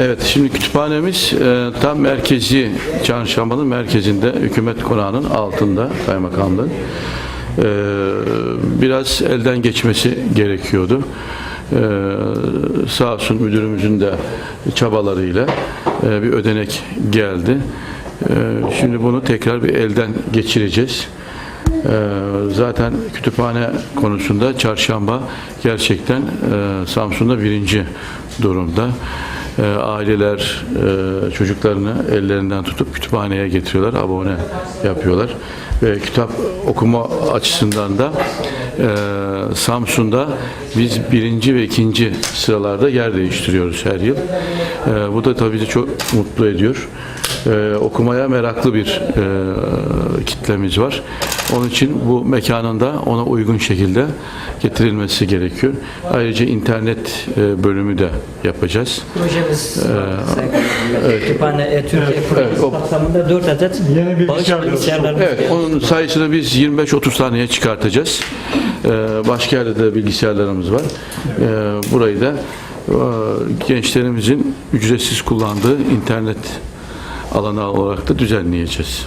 Evet, şimdi kütüphanemiz e, tam merkezi, Çarşamba'nın merkezinde, hükümet konağının altında kaymakamlığın. E, biraz elden geçmesi gerekiyordu. E, sağ olsun müdürümüzün de çabalarıyla e, bir ödenek geldi. E, şimdi bunu tekrar bir elden geçireceğiz. Ee, Zaten kütüphane konusunda çarşamba gerçekten e, Samsun'da birinci durumda. Ee, Aileler e, çocuklarını ellerinden tutup kütüphaneye getiriyorlar, abone yapıyorlar. Ve kitap okuma açısından da e, Samsun'da biz birinci ve ikinci sıralarda yer değiştiriyoruz her yıl. E, Bu da tabii bizi çok mutlu ediyor. E, Okumaya meraklı bir e, kitlemiz var. Onun için bu mekanın da ona uygun şekilde getirilmesi gerekiyor. Ayrıca internet e, bölümü de yapacağız. Projemiz evet. kütüphane etüt projesi o- kapsamında 4 adet Yeni bağış bilgisayarlar. bilgisayarlarımız Evet, onun sayısını biz 25-30 taneye çıkartacağız. E, Başka yerde de bilgisayarlarımız var. E, Burayı da e, gençlerimizin ücretsiz kullandığı internet alanı olarak da düzenleyeceğiz.